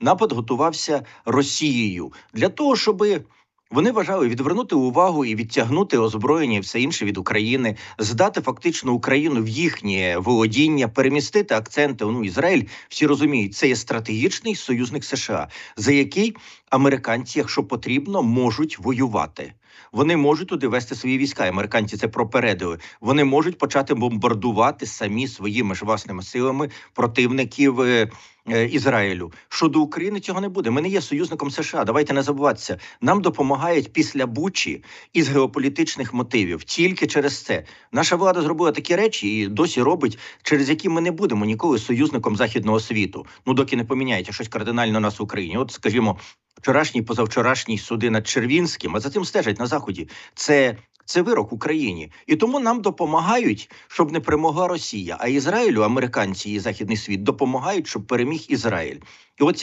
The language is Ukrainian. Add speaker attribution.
Speaker 1: напад готувався Росією для того, щоби. Вони вважали відвернути увагу і відтягнути озброєння і все інше від України, здати фактично Україну в їхнє володіння, перемістити акценти. Ну Ізраїль всі розуміють, це є стратегічний союзник США, за який американці, якщо потрібно, можуть воювати. Вони можуть туди вести свої війська. Американці це пропередили. Вони можуть почати бомбардувати самі своїми ж власними силами противників. е, е, Ізраїлю щодо України цього не буде. Ми не є союзником США. Давайте не забуватися. Нам допомагають після Бучі із геополітичних мотивів. Тільки через це наша влада зробила такі речі і досі робить, через які ми не будемо ніколи союзником західного світу. Ну доки не поміняється щось кардинально нас в Україні. От скажімо, вчорашній, позавчорашні суди над Червінським, а за цим стежать на заході. Це. Це вирок Україні, і тому нам допомагають, щоб не перемогла Росія. А Ізраїлю, американці і західний світ допомагають, щоб переміг Ізраїль. І от